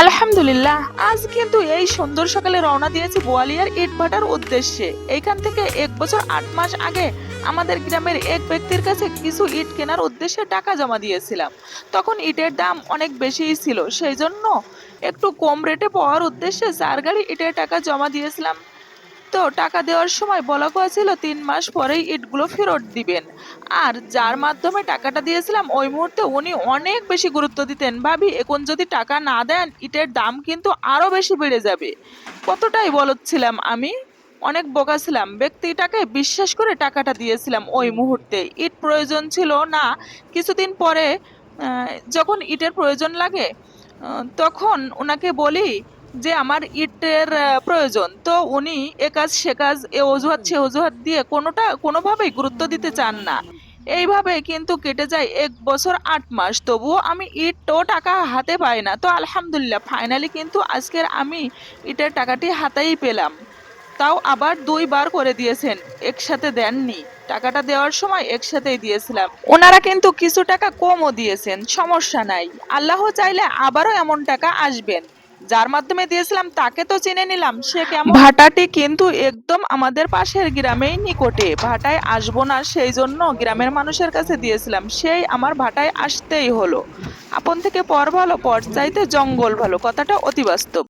আলহামদুলিল্লাহ, আজ কিন্তু এই সুন্দর সকালে রওনা দিয়েছে বোয়ালিয়ার ইট ভাটার উদ্দেশ্যে। এখান থেকে এক বছর আট মাস আগে আমাদের গ্রামের এক ব্যক্তির কাছে কিছু ইট কেনার উদ্দেশ্যে টাকা জমা দিয়েছিলাম। তখন ইটের দাম অনেক বেশিই ছিল, সেই জন্য একটু কম রেটে পাওয়ার উদ্দেশ্যে চার গাড়ি ইটের টাকা জমা দিয়েছিলাম। তো টাকা দেওয়ার সময় বলা হয়েছিল তিন মাস পরেই ইটগুলো ফেরত দিবেন। আর যার মাধ্যমে টাকাটা দিয়েছিলাম, ওই মুহূর্তে উনি অনেক বেশি গুরুত্ব দিতেন। ভাবি, এখন যদি টাকা না দেন, ইটের দাম কিন্তু আরও বেশি বেড়ে যাবে। কতটাই বলছিলাম আমি? অনেক বোকা ছিলাম। ব্যক্তিটাকে বিশ্বাস করে টাকাটা দিয়েছিলাম ওই মুহূর্তে। ইট প্রয়োজন ছিল না। কিছুদিন পরে যখন ইটের প্রয়োজন লাগে তখন ওনাকে বলি যে আমার ইটের প্রয়োজন। তো উনি এ কাজ, সে কাজ, এ অজুহাত, সে অজুহাত দিয়ে কোনোটা, কোনোভাবেই গুরুত্ব দিতে চান না। এইভাবে কিন্তু কেটে যায় এক বছর আট মাস। তবুও আমি ইট ও টাকা হাতে পাই না। তো আলহামদুলিল্লাহ ফাইনালি কিন্তু আজকের আমি ইটের টাকাটি হাতেই পেলাম। তাও আবার দুইবার করে দিয়েছেন, একসাথে দেননি। টাকাটা দেওয়ার সময় একসাথেই দিয়েছিলাম। ওনারা কিন্তু কিছু টাকা কমও দিয়েছেন, সমস্যা নাই। আল্লাহ চাইলে আবারও এমন টাকা আসবেন। যার মাধ্যমে দিয়েছিলাম, তাকে তো চিনে নিলাম। সে কেমন? ভাটাটি কিন্তু একদম আমাদের পাশের গ্রামেই নিকটে। ভাটায় আসব না, সেই জন্য গ্রামের মানুষের কাছে দিয়েছিলাম। সেই আমার ভাটায় আসতেই হলো। আপন থেকে পর ভালো, পর চাইতে জঙ্গল ভালো। কথাটা অতি বাস্তব।